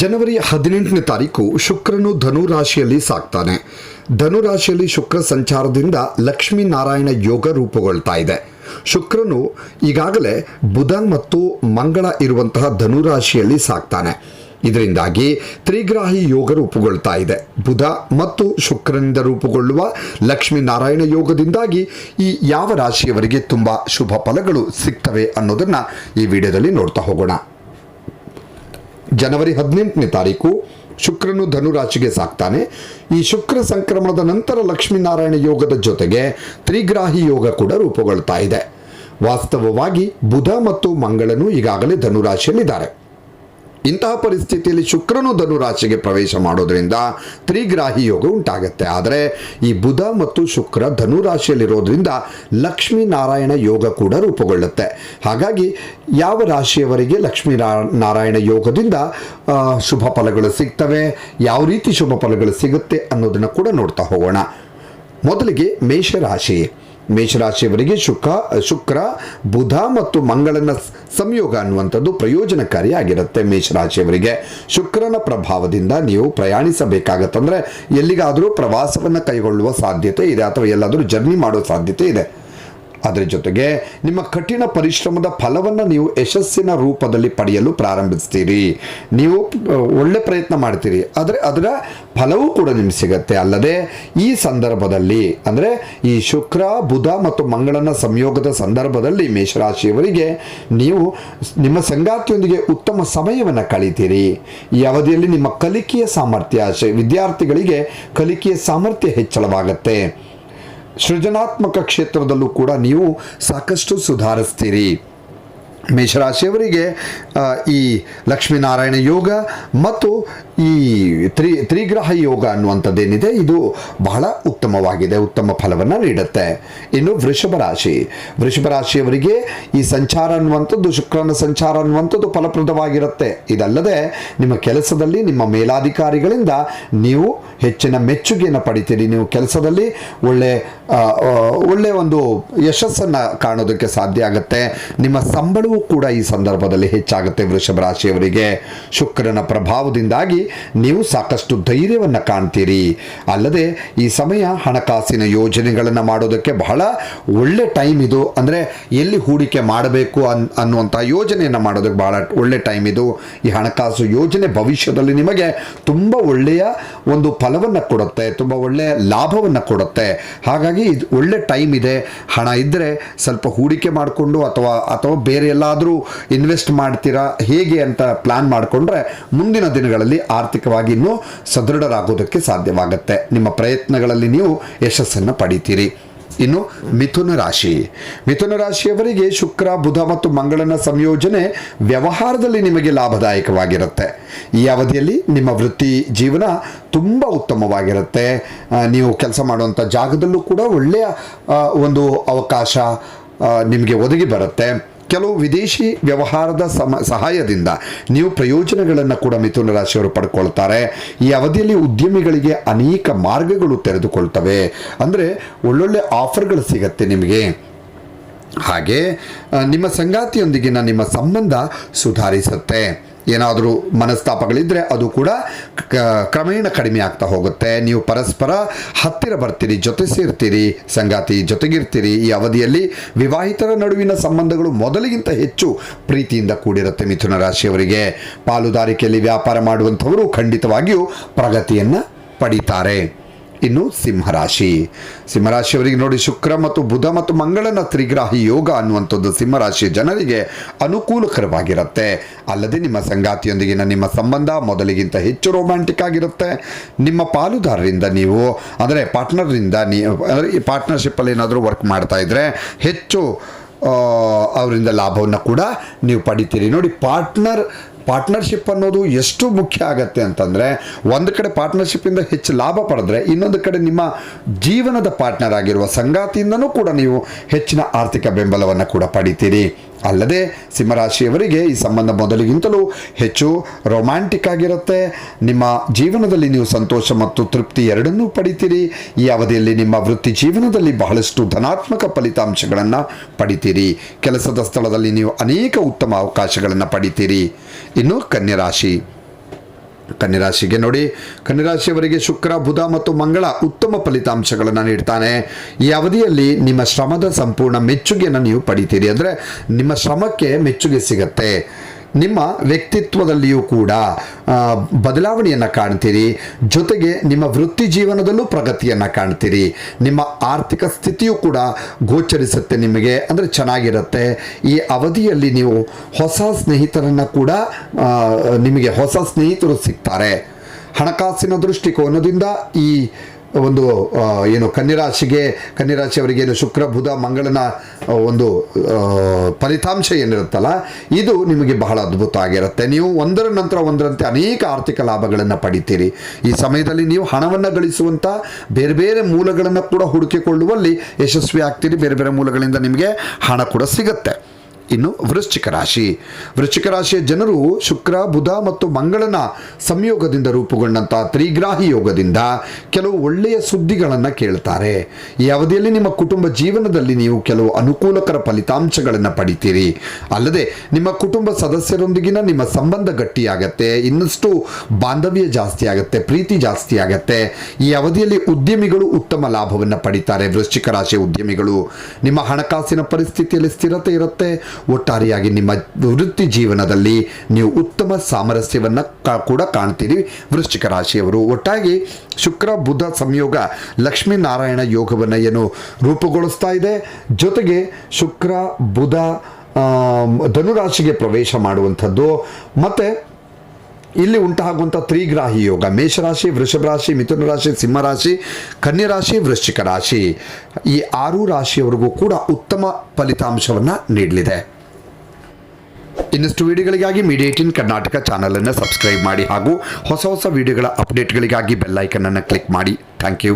ಜನವರಿ ಹದಿನೆಂಟನೇ ತಾರೀಕು ಶುಕ್ರನು ಧನು ರಾಶಿಯಲ್ಲಿ ಸಾಕ್ತಾನೆ. ಧನು ರಾಶಿಯಲ್ಲಿ ಶುಕ್ರ ಸಂಚಾರದಿಂದ ಲಕ್ಷ್ಮೀನಾರಾಯಣ ಯೋಗ ರೂಪುಗೊಳ್ತಾ ಇದೆ. ಶುಕ್ರನು ಈಗಾಗಲೇ ಬುಧ ಮತ್ತು ಮಂಗಳ ಇರುವಂತಹ ಧನು ರಾಶಿಯಲ್ಲಿ ಸಾಕ್ತಾನೆ. ಇದರಿಂದಾಗಿ ತ್ರಿಗ್ರಾಹಿ ಯೋಗ ರೂಪುಗೊಳ್ತಾ ಇದೆ. ಬುಧ ಮತ್ತು ಶುಕ್ರನಿಂದ ರೂಪುಗೊಳ್ಳುವ ಲಕ್ಷ್ಮೀನಾರಾಯಣ ಯೋಗದಿಂದಾಗಿ ಈ ಯಾವ ರಾಶಿಯವರಿಗೆ ತುಂಬ ಶುಭ ಫಲಗಳು ಸಿಗ್ತವೆ ಅನ್ನೋದನ್ನು ಈ ವಿಡಿಯೋದಲ್ಲಿ ನೋಡ್ತಾ ಹೋಗೋಣ. ಜನವರಿ ಹದಿನೆಂಟನೇ ತಾರೀಕು ಶುಕ್ರನು ಧನು ರಾಶಿಗೆ ಸಾಕ್ತಾನೆ. ಈ ಶುಕ್ರ ಸಂಕ್ರಮಣದ ನಂತರ ಲಕ್ಷ್ಮೀನಾರಾಯಣ ಯೋಗದ ಜೊತೆಗೆ ತ್ರಿಗ್ರಾಹಿ ಯೋಗ ಕೂಡ ರೂಪುಗೊಳ್ತಾ ಇದೆ. ವಾಸ್ತವವಾಗಿ ಬುಧ ಮತ್ತು ಮಂಗಳನು ಈಗಾಗಲೇ ಧನು ರಾಶಿಯಲ್ಲಿದ್ದಾರೆ ಇಂತಹ ಪರಿಸ್ಥಿತಿಯಲ್ಲಿ ಶುಕ್ರನು ಧನು ರಾಶಿಗೆ ಪ್ರವೇಶ ಮಾಡೋದ್ರಿಂದ ತ್ರಿಗ್ರಾಹಿ ಯೋಗ ಉಂಟಾಗುತ್ತೆ. ಆದರೆ ಈ ಬುಧ ಮತ್ತು ಶುಕ್ರ ಧನು ರಾಶಿಯಲ್ಲಿರೋದ್ರಿಂದ ಲಕ್ಷ್ಮೀ ನಾರಾಯಣ ಯೋಗ ಕೂಡ ರೂಪುಗೊಳ್ಳುತ್ತೆ. ಹಾಗಾಗಿ ಯಾವ ರಾಶಿಯವರಿಗೆ ಲಕ್ಷ್ಮೀ ನಾರಾಯಣ ಯೋಗದಿಂದ ಶುಭ ಫಲಗಳು ಸಿಗ್ತವೆ, ಯಾವ ರೀತಿ ಶುಭ ಫಲಗಳು ಸಿಗುತ್ತೆ ಅನ್ನೋದನ್ನು ಕೂಡ ನೋಡ್ತಾ ಹೋಗೋಣ. ಮೊದಲಿಗೆ ಮೇಷರಾಶಿ. ಮೇಷರಾಶಿಯವರಿಗೆ ಶುಕ ಶುಕ್ರ, ಬುಧ ಮತ್ತು ಮಂಗಳನ ಸಂಯೋಗ ಅನ್ನುವಂಥದ್ದು ಪ್ರಯೋಜನಕಾರಿಯಾಗಿರುತ್ತೆ ಮೇಷರಾಶಿಯವರಿಗೆ. ಶುಕ್ರನ ಪ್ರಭಾವದಿಂದ ನೀವು ಪ್ರಯಾಣಿಸಬೇಕಾಗತ್ತಂದ್ರೆ ಎಲ್ಲಿಗಾದರೂ ಪ್ರವಾಸವನ್ನು ಕೈಗೊಳ್ಳುವ ಸಾಧ್ಯತೆ ಇದೆ ಅಥವಾ ಎಲ್ಲಾದರೂ ಜರ್ನಿ ಮಾಡೋ ಸಾಧ್ಯತೆ ಇದೆ. ಅದರ ಜೊತೆಗೆ ನಿಮ್ಮ ಕಠಿಣ ಪರಿಶ್ರಮದ ಫಲವನ್ನು ನೀವು ಯಶಸ್ಸಿನ ರೂಪದಲ್ಲಿ ಪಡೆಯಲು ಪ್ರಾರಂಭಿಸ್ತೀರಿ. ನೀವು ಒಳ್ಳೆ ಪ್ರಯತ್ನ ಮಾಡ್ತೀರಿ. ಆದರೆ ಅದರ ಫಲವೂ ಕೂಡ ನಿಮ್ಗೆ ಸಿಗತ್ತೆ. ಅಲ್ಲದೆ ಈ ಸಂದರ್ಭದಲ್ಲಿ, ಅಂದರೆ ಈ ಶುಕ್ರ, ಬುಧ ಮತ್ತು ಮಂಗಳನ ಸಂಯೋಗದ ಸಂದರ್ಭದಲ್ಲಿ ಮೇಷರಾಶಿಯವರಿಗೆ ನೀವು ನಿಮ್ಮ ಸಂಗಾತಿಯೊಂದಿಗೆ ಉತ್ತಮ ಸಮಯವನ್ನು ಕಳೀತೀರಿ. ಈ ಅವಧಿಯಲ್ಲಿ ನಿಮ್ಮ ಕಲಿಕೆಯ ಸಾಮರ್ಥ್ಯ ವಿದ್ಯಾರ್ಥಿಗಳಿಗೆ ಕಲಿಕೆಯ ಸಾಮರ್ಥ್ಯ ಹೆಚ್ಚಳವಾಗತ್ತೆ. ಸೃಜನಾತ್ಮಕ ಕ್ಷೇತ್ರದಲ್ಲೂ ಕೂಡ ನೀವು ಸಾಕಷ್ಟು ಸುಧಾರಿಸ್ತೀರಿ. ಮೇಷರಾಶಿಯವರಿಗೆ ಈ ಲಕ್ಷ್ಮೀನಾರಾಯಣ ಯೋಗ ಮತ್ತು ಈ ತ್ರಿ, ತ್ರಿಗ್ರಹ ಯೋಗ ಅನ್ನುವಂಥದ್ದೇನಿದೆ, ಇದು ಬಹಳ ಉತ್ತಮವಾಗಿದೆ, ಉತ್ತಮ ಫಲವನ್ನು ನೀಡುತ್ತೆ. ಇನ್ನು ವೃಷಭ ರಾಶಿ. ವೃಷಭ ರಾಶಿಯವರಿಗೆ ಈ ಸಂಚಾರ ಅನ್ನುವಂಥದ್ದು, ಶುಕ್ರನ ಸಂಚಾರ ಅನ್ನುವಂಥದ್ದು ಫಲಪ್ರದವಾಗಿರುತ್ತೆ. ಇದಲ್ಲದೆ, ನಿಮ್ಮ ಕೆಲಸದಲ್ಲಿ, ನಿಮ್ಮ ಮೇಲಾಧಿಕಾರಿಗಳಿಂದ ನೀವು ಹೆಚ್ಚಿನ ಮೆಚ್ಚುಗೆಯನ್ನು ಪಡಿತೀರಿ. ನೀವು ಕೆಲಸದಲ್ಲಿ ಒಳ್ಳೆ ಆ, ಆ, ಒಳ್ಳೆ ಒಂದು ಯಶಸ್ಸನ್ನು ಕಾಣೋದಕ್ಕೆ ಸಾಧ್ಯ ಆಗುತ್ತೆ. ನಿಮ್ಮ ಸಂಬಳವೂ ಕೂಡ ಈ ಸಂದರ್ಭದಲ್ಲಿ ಹೆಚ್ಚಾಗುತ್ತೆ ವೃಷಭ ರಾಶಿಯವರಿಗೆ. ಶುಕ್ರನ ಪ್ರಭಾವದಿಂದಾಗಿ ನೀವು ಸಾಕಷ್ಟು ಧೈರ್ಯವನ್ನು ಕಾಣ್ತೀರಿ. ಅಲ್ಲದೆ ಈ ಸಮಯ ಹಣಕಾಸಿನ ಯೋಜನೆಗಳನ್ನು ಮಾಡೋದಕ್ಕೆ ಬಹಳ ಒಳ್ಳೆ ಟೈಮ್ ಇದು. ಅಂದರೆ ಎಲ್ಲಿ ಹೂಡಿಕೆ ಮಾಡಬೇಕು ಅನ್ ಅನ್ನುವಂಥ ಯೋಜನೆಯನ್ನು ಮಾಡೋದಕ್ಕೆ ಬಹಳ ಒಳ್ಳೆ ಟೈಮ್ ಇದು. ಈ ಹಣಕಾಸು ಯೋಜನೆ ಭವಿಷ್ಯದಲ್ಲಿ ನಿಮಗೆ ತುಂಬ ಒಳ್ಳೆಯ ಒಂದು ಫಲವನ್ನು ಕೊಡುತ್ತೆ ತುಂಬ ಒಳ್ಳೆಯ ಲಾಭವನ್ನು ಕೊಡುತ್ತೆ. ಹಾಗಾಗಿ ಇದು ಒಳ್ಳೆ ಟೈಮ್ ಇದೆ. ಹಣ ಇದ್ದರೆ ಸ್ವಲ್ಪ ಹೂಡಿಕೆ ಮಾಡಿಕೊಂಡು ಅಥವಾ ಅಥವಾ ಬೇರೆ ಎಲ್ಲಾದರೂ ಇನ್ವೆಸ್ಟ್ ಮಾಡ್ತೀರಾ, ಹೇಗೆ ಅಂತ ಪ್ಲಾನ್ ಮಾಡಿಕೊಂಡ್ರೆ ಮುಂದಿನ ದಿನಗಳಲ್ಲಿ ಆರ್ಥಿಕವಾಗಿ ಇನ್ನೂ ಸದೃಢರಾಗೋದಕ್ಕೆ ಸಾಧ್ಯವಾಗುತ್ತೆ. ನಿಮ್ಮ ಪ್ರಯತ್ನಗಳಲ್ಲಿ ನೀವು ಯಶಸ್ಸನ್ನು ಪಡಿತೀರಿ. ಇನ್ನು ಮಿಥುನ ರಾಶಿ. ಮಿಥುನ ರಾಶಿಯವರಿಗೆ ಶುಕ್ರ, ಬುಧ ಮತ್ತು ಮಂಗಳನ ಸಂಯೋಜನೆ ವ್ಯವಹಾರದಲ್ಲಿ ನಿಮಗೆ ಲಾಭದಾಯಕವಾಗಿರುತ್ತೆ. ಈ ಅವಧಿಯಲ್ಲಿ ನಿಮ್ಮ ವೃತ್ತಿ ಜೀವನ ತುಂಬ ಉತ್ತಮವಾಗಿರುತ್ತೆ. ನೀವು ಕೆಲಸ ಮಾಡುವಂಥ ಜಾಗದಲ್ಲೂ ಕೂಡ ಒಳ್ಳೆಯ ಒಂದು ಅವಕಾಶ ನಿಮಗೆ ಒದಗಿ ಬರುತ್ತೆ. ಕೆಲವು ವಿದೇಶಿ ವ್ಯವಹಾರದ ಸಮ, ಸಹಾಯದಿಂದ ನೀವು ಪ್ರಯೋಜನಗಳನ್ನು ಕೂಡ ಮಿಥುನ ರಾಶಿಯವರು ಪಡ್ಕೊಳ್ತಾರೆ. ಈ ಅವಧಿಯಲ್ಲಿ ಉದ್ಯಮಿಗಳಿಗೆ ಅನೇಕ ಮಾರ್ಗಗಳು ತೆರೆದುಕೊಳ್ತವೆ. ಅಂದರೆ ಒಳ್ಳೊಳ್ಳೆ ಆಫರ್ಗಳು ಸಿಗತ್ತೆ ನಿಮಗೆ. ಹಾಗೆ ನಿಮ್ಮ ಸಂಗಾತಿಯೊಂದಿಗಿನ ನಿಮ್ಮ ಸಂಬಂಧ ಸುಧಾರಿಸುತ್ತೆ. ಏನಾದರೂ ಮನಸ್ತಾಪಗಳಿದ್ದರೆ ಅದು ಕೂಡ ಕ್ರಮೇಣ ಕಡಿಮೆ ಆಗ್ತಾ ಹೋಗುತ್ತೆ. ನೀವು ಪರಸ್ಪರ ಹತ್ತಿರ ಬರ್ತೀರಿ ಜೊತೆ ಸೇರ್ತೀರಿ ಸಂಗಾತಿ ಜೊತೆಗಿರ್ತೀರಿ. ಈ ಅವಧಿಯಲ್ಲಿ ವಿವಾಹಿತರ ನಡುವಿನ ಸಂಬಂಧಗಳು ಮೊದಲಿಗಿಂತ ಹೆಚ್ಚು ಪ್ರೀತಿಯಿಂದ ಕೂಡಿರುತ್ತೆ ಮಿಥುನ ರಾಶಿಯವರಿಗೆ. ಪಾಲುದಾರಿಕೆಯಲ್ಲಿ ವ್ಯಾಪಾರ ಮಾಡುವಂಥವರು ಖಂಡಿತವಾಗಿಯೂ ಪ್ರಗತಿಯನ್ನು ಪಡೀತಾರೆ. ಇನ್ನು ಸಿಂಹರಾಶಿ. ಸಿಂಹರಾಶಿಯವರಿಗೆ ನೋಡಿ ಶುಕ್ರ ಮತ್ತು ಬುಧ ಮತ್ತು ಮಂಗಳನ ತ್ರಿಗ್ರಾಹಿ ಯೋಗ ಅನ್ನುವಂಥದ್ದು ಸಿಂಹರಾಶಿಯ ಜನರಿಗೆ ಅನುಕೂಲಕರವಾಗಿರುತ್ತೆ. ಅಲ್ಲದೆ ನಿಮ್ಮ ಸಂಗಾತಿಯೊಂದಿಗಿನ ನಿಮ್ಮ ಸಂಬಂಧ ಮೊದಲಿಗಿಂತ ಹೆಚ್ಚು ರೊಮ್ಯಾಂಟಿಕ್ ಆಗಿರುತ್ತೆ. ನಿಮ್ಮ ಪಾಲುದಾರರಿಂದ ನೀವು, ಅಂದರೆ ಪಾರ್ಟ್ನರ್ರಿಂದ ನೀ, ಅಂದರೆ ಈ ಪಾರ್ಟ್ನರ್ಶಿಪ್ಪಲ್ಲಿ ಏನಾದರೂ ವರ್ಕ್ ಮಾಡ್ತಾ ಇದ್ದರೆ ಹೆಚ್ಚು ಅವರಿಂದ ಲಾಭವನ್ನು ಕೂಡ ನೀವು ಪಡಿತೀರಿ. ನೋಡಿ ಪಾರ್ಟ್ನರ್ ಪಾರ್ಟ್ನರ್ಶಿಪ್ ಅನ್ನೋದು ಎಷ್ಟು ಮುಖ್ಯ ಆಗತ್ತೆ ಅಂತಂದರೆ, ಒಂದು ಕಡೆ ಪಾರ್ಟ್ನರ್ಶಿಪ್ಪಿಂದ ಹೆಚ್ಚು ಲಾಭ ಪಡೆದ್ರೆ, ಇನ್ನೊಂದು ಕಡೆ ನಿಮ್ಮ ಜೀವನದ ಪಾರ್ಟ್ನರ್ ಆಗಿರುವ ಸಂಗಾತಿಯಿಂದನೂ ಕೂಡ ನೀವು ಹೆಚ್ಚಿನ ಆರ್ಥಿಕ ಬೆಂಬಲವನ್ನು ಕೂಡ ಪಡಿತೀರಿ. ಅಲ್ಲದೆ ಸಿಂಹರಾಶಿಯವರಿಗೆ ಈ ಸಂಬಂಧ ಮೊದಲಿಗಿಂತಲೂ ಹೆಚ್ಚು ರೊಮ್ಯಾಂಟಿಕ್ ಆಗಿರುತ್ತೆ. ನಿಮ್ಮ ಜೀವನದಲ್ಲಿ ನೀವು ಸಂತೋಷ ಮತ್ತು ತೃಪ್ತಿ ಎರಡನ್ನೂ ಪಡಿತೀರಿ. ಈ ಅವಧಿಯಲ್ಲಿ ನಿಮ್ಮ ವೃತ್ತಿ ಜೀವನದಲ್ಲಿ ಬಹಳಷ್ಟು ಧನಾತ್ಮಕ ಫಲಿತಾಂಶಗಳನ್ನು ಪಡಿತೀರಿ. ಕೆಲಸದ ಸ್ಥಳದಲ್ಲಿ ನೀವು ಅನೇಕ ಉತ್ತಮ ಅವಕಾಶಗಳನ್ನು ಪಡಿತೀರಿ. ಇನ್ನು ಕನ್ಯರಾಶಿ ಕನ್ಯರಾಶಿಗೆ ನೋಡಿ. ಕನ್ಯರಾಶಿಯವರಿಗೆ ಶುಕ್ರ, ಬುಧ ಮತ್ತು ಮಂಗಳ ಉತ್ತಮ ಫಲಿತಾಂಶಗಳನ್ನು ನೀಡ್ತಾನೆ. ಈ ಅವಧಿಯಲ್ಲಿ ನಿಮ್ಮ ಶ್ರಮದ ಸಂಪೂರ್ಣ ಮೆಚ್ಚುಗೆಯನ್ನು ನೀವು ಪಡಿತೀರಿ. ಅಂದರೆ ನಿಮ್ಮ ಶ್ರಮಕ್ಕೆ ಮೆಚ್ಚುಗೆ ಸಿಗತ್ತೆ. ನಿಮ್ಮ ವ್ಯಕ್ತಿತ್ವದಲ್ಲಿಯೂ ಕೂಡ ಬದಲಾವಣೆಯನ್ನು ಕಾಣ್ತೀರಿ. ಜೊತೆಗೆ ನಿಮ್ಮ ವೃತ್ತಿ ಜೀವನದಲ್ಲೂ ಪ್ರಗತಿಯನ್ನು ಕಾಣ್ತೀರಿ. ನಿಮ್ಮ ಆರ್ಥಿಕ ಸ್ಥಿತಿಯೂ ಕೂಡ ಗೋಚರಿಸುತ್ತೆ ನಿಮಗೆ, ಅಂದರೆ ಚೆನ್ನಾಗಿರುತ್ತೆ. ಈ ಅವಧಿಯಲ್ಲಿ ನೀವು ಹೊಸ ಸ್ನೇಹಿತರನ್ನು ಕೂಡ ನಿಮಗೆ ಹೊಸ ಸ್ನೇಹಿತರು ಸಿಗ್ತಾರೆ. ಹಣಕಾಸಿನ ದೃಷ್ಟಿಕೋನದಿಂದ ಈ ಒಂದು ಏನು ಕನ್ಯರಾಶಿಗೆ, ಕನ್ಯರಾಶಿಯವರಿಗೆ ಏನು ಶುಕ್ರ, ಬುಧ, ಮಂಗಳನ ಒಂದು ಫಲಿತಾಂಶ ಏನಿರುತ್ತಲ್ಲ, ಇದು ನಿಮಗೆ ಬಹಳ ಅದ್ಭುತ ಆಗಿರುತ್ತೆ. ನೀವು ಒಂದರ ನಂತರ ಒಂದರಂತೆ ಅನೇಕ ಆರ್ಥಿಕ ಲಾಭಗಳನ್ನು ಪಡಿತೀರಿ. ಈ ಸಮಯದಲ್ಲಿ ನೀವು ಹಣವನ್ನು ಗಳಿಸುವಂಥ ಬೇರೆ ಬೇರೆ ಮೂಲಗಳನ್ನು ಕೂಡ ಹುಡುಕಿಕೊಳ್ಳುವಲ್ಲಿ ಯಶಸ್ವಿ ಆಗ್ತೀರಿ ಬೇರೆ ಬೇರೆ ಮೂಲಗಳಿಂದ ನಿಮಗೆ ಹಣ ಕೂಡ ಸಿಗುತ್ತೆ. ಇನ್ನು ವೃಶ್ಚಿಕ ರಾಶಿ. ವೃಶ್ಚಿಕ ರಾಶಿಯ ಜನರು ಶುಕ್ರ, ಬುಧ ಮತ್ತು ಮಂಗಳನ ಸಂಯೋಗದಿಂದ ರೂಪುಗೊಂಡಂಥ ತ್ರಿಗ್ರಾಹಿ ಯೋಗದಿಂದ ಕೆಲವು ಒಳ್ಳೆಯ ಸುದ್ದಿಗಳನ್ನು ಕೇಳ್ತಾರೆ. ಈ ಅವಧಿಯಲ್ಲಿ ನಿಮ್ಮ ಕುಟುಂಬ ಜೀವನದಲ್ಲಿ ನೀವು ಕೆಲವು ಅನುಕೂಲಕರ ಫಲಿತಾಂಶಗಳನ್ನು ಪಡಿತೀರಿ. ಅಲ್ಲದೆ ನಿಮ್ಮ ಕುಟುಂಬ ಸದಸ್ಯರೊಂದಿಗಿನ ನಿಮ್ಮ ಸಂಬಂಧ ಗಟ್ಟಿಯಾಗತ್ತೆ, ಇನ್ನಷ್ಟು ಬಾಂಧವ್ಯ ಜಾಸ್ತಿ ಆಗುತ್ತೆ ಪ್ರೀತಿ ಜಾಸ್ತಿ ಆಗತ್ತೆ ಈ ಅವಧಿಯಲ್ಲಿ ಉದ್ಯಮಿಗಳು ಉತ್ತಮ ಲಾಭವನ್ನು ಪಡಿತಾರೆ ವೃಶ್ಚಿಕ ರಾಶಿಯ ಉದ್ಯಮಿಗಳು. ನಿಮ್ಮ ಹಣಕಾಸಿನ ಪರಿಸ್ಥಿತಿಯಲ್ಲಿ ಸ್ಥಿರತೆ ಇರುತ್ತೆ ಒಟ್ಟಾರೆಯಾಗಿ ನಿಮ್ಮ ವೃತ್ತಿ ಜೀವನದಲ್ಲಿ ನೀವು ಉತ್ತಮ ಸಾಮರಸ್ಯವನ್ನು ಕೂಡ ಕಾಣ್ತೀರಿ. ವೃಶ್ಚಿಕ ರಾಶಿಯವರು ಒಟ್ಟಾಗಿ ಶುಕ್ರ, ಬುಧ ಸಂಯೋಗ ಲಕ್ಷ್ಮೀನಾರಾಯಣ ಯೋಗವನ್ನು ಏನು ರೂಪುಗೊಳಿಸ್ತಾ ಇದೆ. ಜೊತೆಗೆ ಶುಕ್ರ, ಬುಧ ಧನುರಾಶಿಗೆ ಪ್ರವೇಶ ಮಾಡುವಂಥದ್ದು. ಮತ್ತು ಇಲ್ಲಿ ಉಂಟಾಗುವಂಥ ತ್ರಿಗ್ರಾಹಿ ಯೋಗ, ಮೇಷರಾಶಿ ವೃಷಭ ರಾಶಿ ಮಿಥುನ ರಾಶಿ ಸಿಂಹರಾಶಿ, ಕನ್ಯರಾಶಿ, ವೃಶ್ಚಿಕ ರಾಶಿ. ಈ ಆರು ರಾಶಿಯವರೆಗೂ ಕೂಡ ಉತ್ತಮ ಫಲಿತಾಂಶವನ್ನು ನೀಡಲಿದೆ. ಇನ್ನಷ್ಟು ವಿಡಿಯೋಗಳಿಗಾಗಿ ಮೀಡಿಯಾ ಏಟಿನ್ ಕರ್ನಾಟಕ ಚಾನಲನ್ನು ಸಬ್ಸ್ಕ್ರೈಬ್ ಮಾಡಿ ಹಾಗೂ ಹೊಸ ಹೊಸ ವಿಡಿಯೋಗಳ ಅಪ್ಡೇಟ್ಗಳಿಗಾಗಿ ಬೆಲ್ಲೈಕನನ್ನು ಕ್ಲಿಕ್ ಮಾಡಿ. Thank you